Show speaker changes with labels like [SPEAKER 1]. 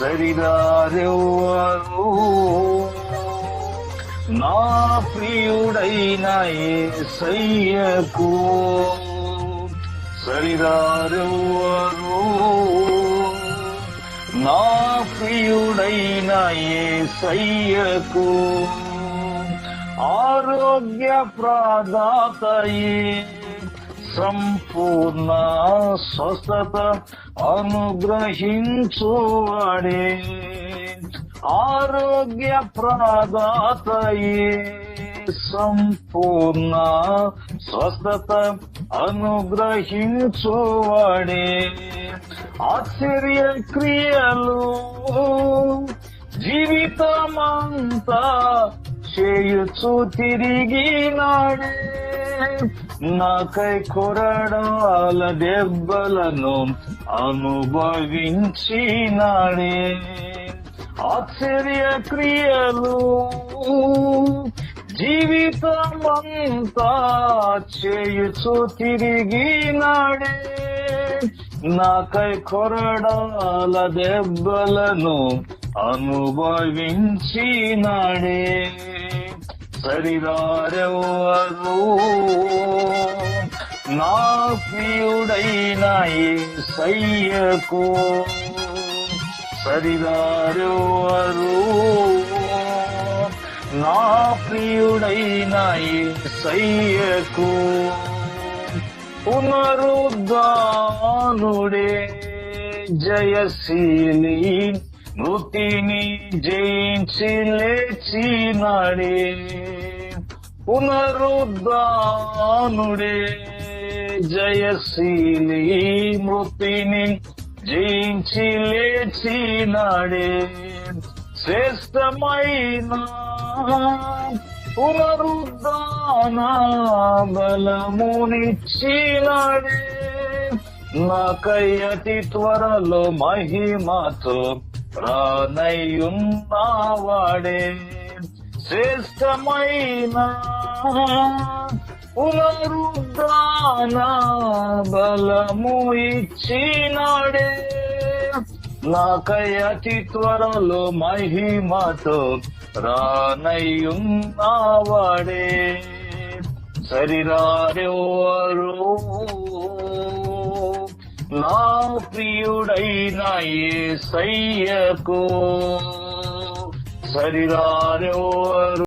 [SPEAKER 1] సరిదారెవ్వరు నా ప్రియుడైన ఏసయ్యకు. సరిదారెవ్వరు నా ప్రియుడైన ఏసయ్యకు. ఆరోగ్య ప్రదాతయే సంపూర్ణ స్వస్థత అనుగ్రహించువాడే. ఆరోగ్య ప్రదాతయే సంపూర్ణ స్వస్థత అనుగ్రహించువాడే. ఆశ్చర్య క్రియలు జీవితమంతా చేయుచు తిరిగి నాడే నాకై కొరడాల దెబ్బలను అనుభవించినాడే. ఆశ్చర్య క్రియలు జీవితమంతా చేయుచు తిరిగినాడే. నాకై కొరడాల దెబ్బలను అనుభవించినాడే. సరిదారెవరు నా ప్రియుడైన సయ్యకు సరిదారెవరు నా ప్రియుడైన సయ్యకు పునరుద్ధానుడే జయశీలి మృతిని జయించి లేచినాడే పునరుద్ధానుడే. జయశీలి మృతిని జయించి లేచినాడే శ్రేష్టమైన పునరుద్ధాన బలమునిచ్చినాడే నాకై అతి త్వరలో మహిమతో రానయ్యున్నవాడే. శ్రేష్టమైన పునరుద్ధాన బలము ఇచ్చినాడే. నాకై అతి త్వరలో మహిమతో రానయ్యున్నవాడే. సరిరారెవరు నా ప్రియుడైన ఏ సయ్యకు సరిరారెవరు